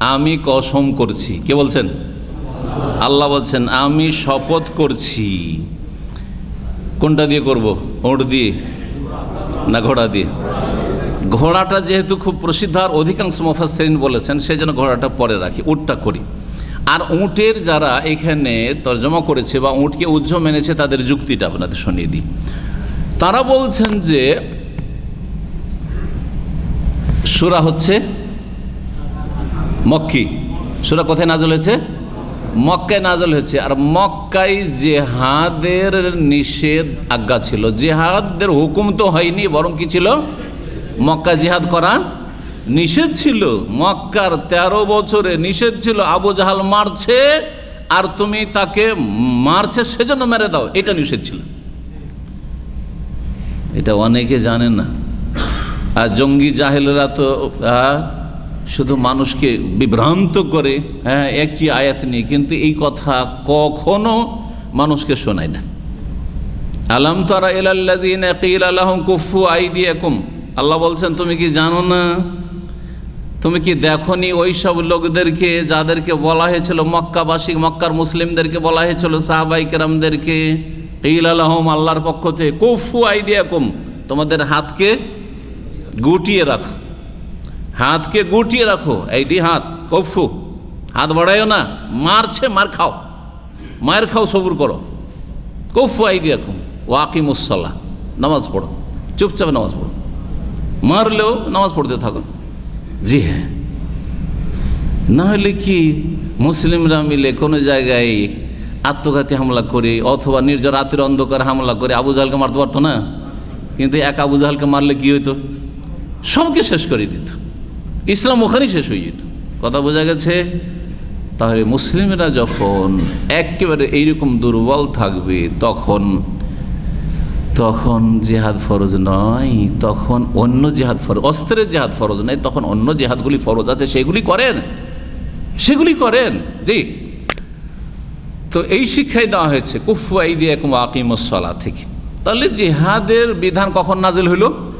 আমি কসম করছি। কে বলছেন? আল্লাহ বলছেন, আমি শপথ করছি। কোনটা দিয়ে করব? ওট দিয়ে না ঘোড়া দিয়ে? ঘোড়াটা যেহেতু খুব প্রসিদ্ধ, আর অধিকাংশ মুফাসসিরিন বলেছেন সেই জন্য ঘোড়াটা পরে রাখি, উটটা করি। আর উটের যারা এখানে তর্জমা করেছে বা উটকে উজ্জ মেনেছে, তাদের যুক্তিটা আপনাদের শুনিয়ে দিই। তারা বলছেন যে সুরা হচ্ছে মক্কি। সুরা কোথায় নাজল হয়েছে? মক্কায় নাজল হয়েছে। আর মক্কায় জেহাদের নিষেধ আজ্ঞা ছিল। জেহাদের হুকুম তো হয়নি, বরং কি ছিল? মক্কা জেহাদ করা নিষেধ ছিল। মক্কার ১৩ বছরে নিষেধ ছিল, আবু জাহাল মারছে, আর তুমি তাকে মারছে, সেজন্য মেরে দাও। এটা নিষেধ ছিল। এটা অনেকে জানে না। আর জঙ্গি জাহেলেরা তো শুধু মানুষকে বিভ্রান্ত করে হ্যাঁ একটি আয়াত নিয়ে, কিন্তু এই কথা কখনো মানুষকে শোনায় না। আলাম তারা এলাল্লাদিন কিল আলাহম কুফু আইদিয়াকুম। আল্লাহ বলছেন, তুমি কি জানো না? তুমি কি দেখনি ওই সব লোকদেরকে যাদেরকে বলা হয়েছিল মক্কাবাসী, মক্কার মুসলিমদেরকে বলা হয়েছিল সাহাবাই কেরামদেরকে? কিল আলাহম আল্লাহর পক্ষ থেকে কুফু আইদিয়াকুম। তোমাদের হাতকে গুটিয়ে রাখো। হাতকে গুটিয়ে রাখো এইটি হাত, কফু। হাত বাড়াইও না, মারছে, মার খাও। মায়ের খাও, সবুর করো। কফু আই দিয়ে ওয়াকি উসল্লা নামাজ পড়ো, চুপচাপ নামাজ পড়ো। মারলেও নামাজ পড়তে থাকো। জি হ্যাঁ। না হলে কি মুসলিমরা মিলে কোনো জায়গায় আত্মঘাতী হামলা করে, অথবা নির্জন রাতের অন্ধকার হামলা করে আবু জাহালকে মারতে পারতো না? কিন্তু এক আবু জাহালকে মারলে কি হইতো? সবকে শেষ করে দিত। ইসলাম ওখানেই শেষ হয়ে যেত। কথা বোঝা গেছে? তাহলে মুসলিমরা যখন একেবারে এইরকম দুর্বল থাকবে, তখন তখন জেহাদ ফরজ নয়, তখন অন্য জেহাদ ফরজ, অস্ত্রের জেহাদ ফরজ নয়, তখন অন্য জেহাদগুলি ফরজ আছে, সেগুলি করেন। সেগুলি করেন। জি। তো এই শিক্ষাই দেওয়া হয়েছে কুফু আইদিয়া কুম আকিমসলা থেকে। তাহলে জেহাদের বিধান কখন নাজিল হইল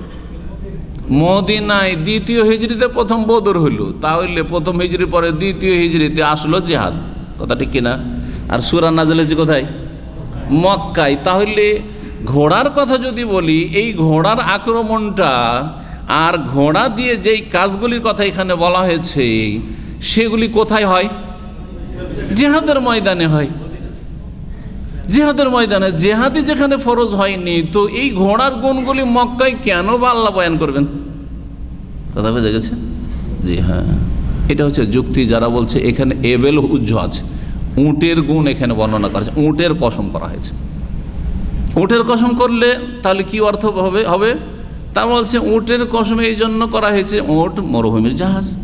মদিনায় দ্বিতীয় হিজড়িতে প্রথম বদর হইল, তাহলে প্রথম হিজড়ির পরে দ্বিতীয় হিজড়িতে আসলো জেহাদ। কথা ঠিক কিনা? আর সুরা নাজেল হয়েছে কোথায়? মক্কায়। তাহলে ঘোড়ার কথা যদি বলি, এই ঘোড়ার আক্রমণটা আর ঘোড়া দিয়ে যেই কাজগুলির কথা এখানে বলা হয়েছে, সেগুলি কোথায় হয়? জেহাদের ময়দানে হয়। জেহাদের ময়দানে, জেহাদি যেখানে ফরজ হয়নি, তো এই ঘোড়ার গুণগুলি মক্কায় কেন বা আল্লাহ বয়ান করবেন? কথা বোঝা গেছে? জি হ্যাঁ। এটা হচ্ছে যুক্তি, যারা বলছে এখানে এবেল উজ্জ আছে। উটের গুণ এখানে বর্ণনা করা উটের কসম করা হয়েছে। উটের কসম করলে তাহলে কি অর্থ হবে? হবে? তা বলছে উটের কসম এই জন্য করা হয়েছে, উট মরুভূমির জাহাজ।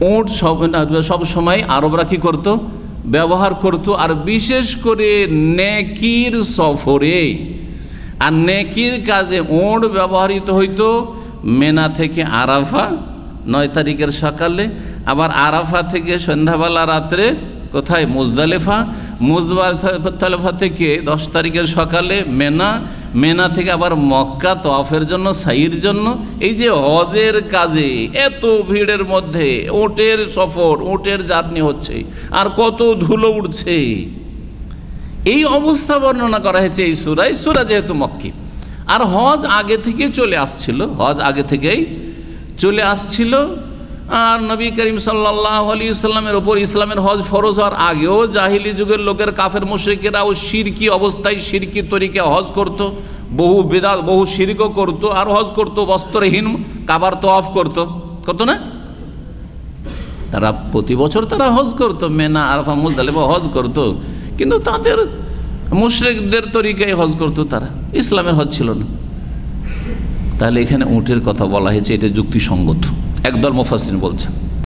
উট সব সব সময় আরবরা কী করতো? ব্যবহার করত, আর বিশেষ করে নেকির সফরে। আর নেকির কাজে ওঁড় ব্যবহৃত হইতো মেনা থেকে আরাফা, নয় তারিখের সকালে, আবার আরাফা থেকে সন্ধ্যাবেলা রাত্রে কোথায়? মুজদালেফা। মুজদালেফা থেকে দশ তারিখের সকালে মেনা মেনা থেকে আবার মক্কা তফের জন্য, সাইর জন্য। এই যে হজের কাজে এত ভিড়ের মধ্যে ওটের সফর ওটের জার্নি হচ্ছে, আর কত ধুলো উঠছে এই অবস্থা বর্ণনা করা হয়েছে এই সুরা। এই সুরা যেহেতু মক্কি। আর হজ আগে থেকে চলে আসছিল, হজ আগে থেকেই চলে আসছিল। আর নবী করিম সাল্লাহ আলী ইসলামের ওপর ইসলামের হজ ফরজ হওয়ার আগেও জাহিলি যুগের লোকের কাফের মুশ্রিকেরাও সিরকি অবস্থায় সিরকি তরিকে হজ করত, বহু বেদাল বহু সিরকও করত, আর হজ করত বস্ত্রহীন, কাবার তো অফ করতো। করতো না? তারা প্রতি বছর তারা হজ করতো, মেনা, আরফা, মুজদালিফা হজ করতো। কিন্তু তাদের মুশ্রিকদের তরিকায় হজ করতো তারা। ইসলামের হজ ছিল না। তাহলে এখানে উঁটের কথা বলা হয়েছে এটা যুক্তিসঙ্গত। একদল মোফাসিন বলছেন